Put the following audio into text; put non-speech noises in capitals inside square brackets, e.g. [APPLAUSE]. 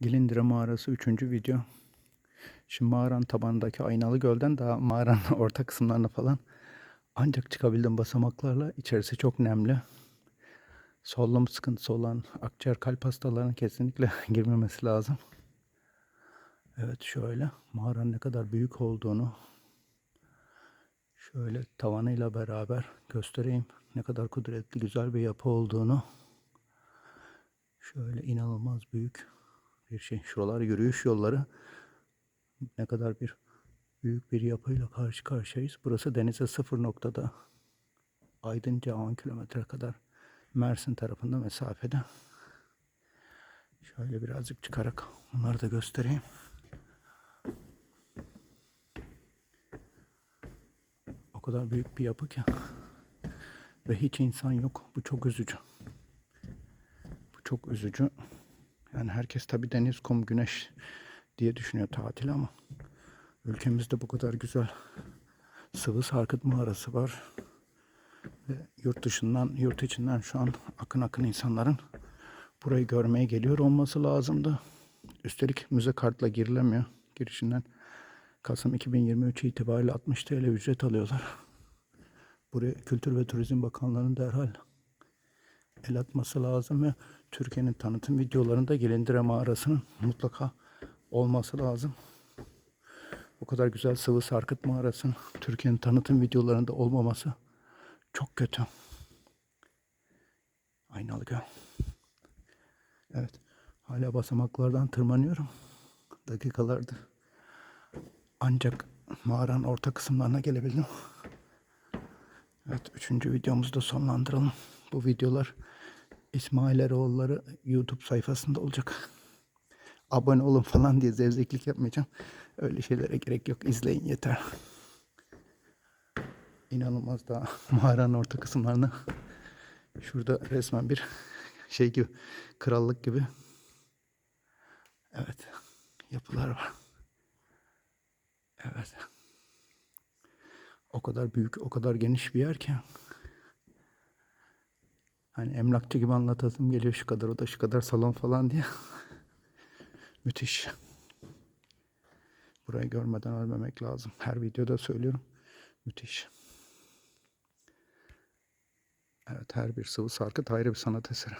Gilindire Mağarası 3. video. Şimdi mağaranın tabanındaki aynalı gölden daha mağaranın [LAUGHS] orta kısımlarına falan ancak çıkabildim basamaklarla. İçerisi çok nemli. Solunum sıkıntısı olan akciğer kalp hastalarının kesinlikle [LAUGHS] girmemesi lazım. Evet şöyle mağaranın ne kadar büyük olduğunu şöyle tavanıyla beraber göstereyim. Ne kadar kudretli güzel bir yapı olduğunu. Şöyle inanılmaz büyük bir şey. Şuralar yürüyüş yolları. Ne kadar bir büyük bir yapıyla karşı karşıyayız. Burası denize sıfır noktada. Aydınca 10 kilometre kadar Mersin tarafında mesafede. Şöyle birazcık çıkarak onları da göstereyim. O kadar büyük bir yapı ki. Ve hiç insan yok. Bu çok üzücü. Bu çok üzücü. Yani herkes tabii deniz, kum, güneş diye düşünüyor tatil ama ülkemizde bu kadar güzel sıvı sarkıt mağarası var. Ve yurt dışından, yurt içinden şu an akın akın insanların burayı görmeye geliyor olması lazımdı. Üstelik müze kartla girilemiyor. Girişinden Kasım 2023 itibariyle 60 TL ücret alıyorlar. Buraya Kültür ve Turizm Bakanlığı'nın derhal el atması lazım ve Türkiye'nin tanıtım videolarında Gelindire Mağarası'nın mutlaka olması lazım. Bu kadar güzel sıvı sarkıt mağarasının Türkiye'nin tanıtım videolarında olmaması çok kötü. Aynalı göl. Evet. Hala basamaklardan tırmanıyorum. Dakikalardır. Ancak mağaranın orta kısımlarına gelebildim. Evet. Üçüncü videomuzu da sonlandıralım. Bu videolar İsmail Eroğulları YouTube sayfasında olacak. Abone olun falan diye zevzeklik yapmayacağım. Öyle şeylere gerek yok. İzleyin yeter. İnanılmaz daha [LAUGHS] mağaranın orta kısımlarına. Şurada resmen bir şey gibi krallık gibi. Evet. Yapılar var. Evet. O kadar büyük, o kadar geniş bir yer ki. Hani emlakçı gibi anlatasım geliyor şu kadar oda şu kadar salon falan diye. [LAUGHS] Müthiş. Burayı görmeden ölmemek lazım. Her videoda söylüyorum. Müthiş. Evet her bir sıvı sarkıt ayrı bir sanat eseri.